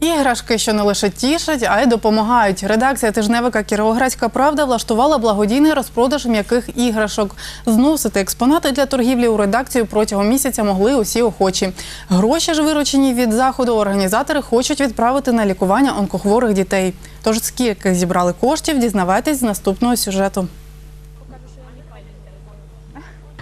Іграшки, що не лише тішать, а й допомагають. Редакція тижневика Кіровоградська правда влаштувала благодійний розпродаж м'яких іграшок. Зносити експонати для торгівлі у редакцію протягом місяця могли усі охочі. Гроші ж виручені від заходу організатори хочуть відправити на лікування онкохворих дітей. Тож скільки зібрали коштів, дізнавайтесь з наступного сюжету.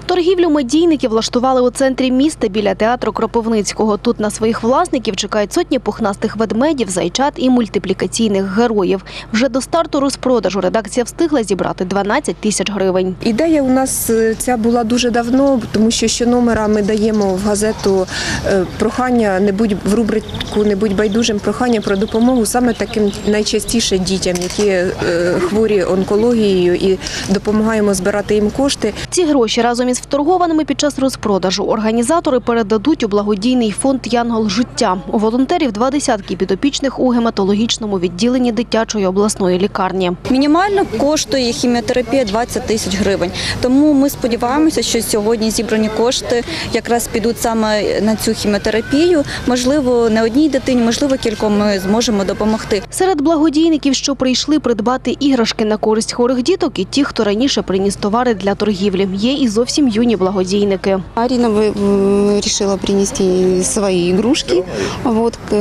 Торгівлю медійників влаштували у центрі міста біля театру Кропивницького. Тут на своїх власників чекають сотні пухнастих ведмедів, зайчат і мультиплікаційних героїв. Вже до старту розпродажу редакція встигла зібрати 12 тисяч гривень. Ідея у нас е, ця була дуже давно, тому що щономера ми даємо в газету е, прохання, не будь в рубрику не будь байдужим прохання про допомогу саме таким найчастіше дітям, які е, хворі онкологією, і допомагаємо збирати їм кошти. Ці гроші разом із вторгованими під час розпродажу організатори передадуть у благодійний фонд Янгол життя. У волонтерів два десятки підопічних у гематологічному відділенні дитячої обласної лікарні. Мінімально коштує хіміотерапія 20 тисяч гривень. Тому ми сподіваємося, що сьогодні зібрані кошти якраз підуть саме на цю хіміотерапію. Можливо, не одній дитині, можливо, кільком ми зможемо допомогти. Серед благодійників, що прийшли придбати іграшки на користь хворих діток, і ті, хто раніше приніс товари для торгівлі. Є і зовсім юні благодійники. Арина бы, м, решила принести свои игрушки вот, к-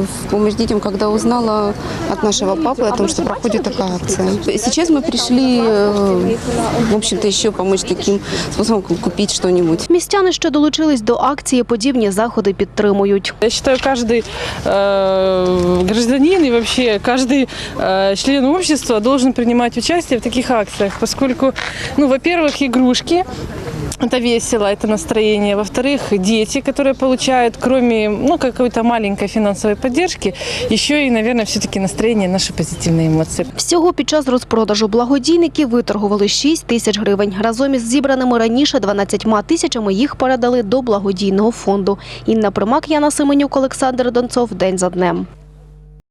в помощь детям, когда узнала от нашего папы о том, что проходит такая акция. Сейчас мы пришли, э, в общем-то, еще помочь таким способом как купить что-нибудь. Містяни, що долучились до акції, подібні заходи підтримують. Я считаю, каждый э, гражданин и вообще каждый э, член общества должен принимать участие в таких акциях, поскольку, ну, во-первых, игрушки. Это весело, это настроение. Во-вторых, дети, которые получают, кроме ну, какой-то маленькой финансовой поддержки, еще и, наверное, все-таки настроение, наши позитивные эмоции. Всього під час розпродажу благодійники виторгували 6 тисяч гривень. Разом із зібраними раніше 12 тисячами їх передали до благодійного фонду. Інна Примак, Яна Семенюк, Олександр Донцов. День за днем.